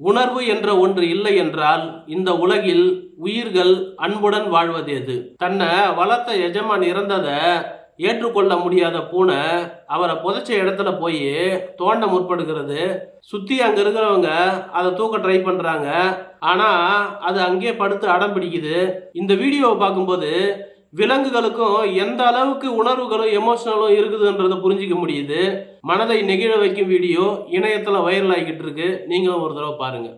உணர்வு என்ற ஒன்று இல்லை என்றால் இந்த உலகில் உயிர்கள் அன்புடன் வாழ்வது எது தன்னை வளர்த்த எஜமான் இறந்ததை ஏற்றுக்கொள்ள முடியாத பூனை அவரை புதைச்ச இடத்துல போய் தோண்ட முற்படுகிறது. சுற்றி அங்கே இருக்கிறவங்க அதை தூக்க ட்ரை பண்ணுறாங்க ஆனால் அது அங்கேயே படுத்து அடம் பிடிக்குது. இந்த வீடியோவை பார்க்கும்போது விலங்குகளுக்கும் எந்த அளவுக்கு உணர்வுகளும் எமோஷனலும் இருக்குதுன்றதை புரிஞ்சிக்க முடியுது. மனதை நெகிழ வைக்கும் வீடியோ இணையத்தில் வைரல் ஆகிக்கிட்டு இருக்கு. நீங்களும் ஒரு தடவை பாருங்கள்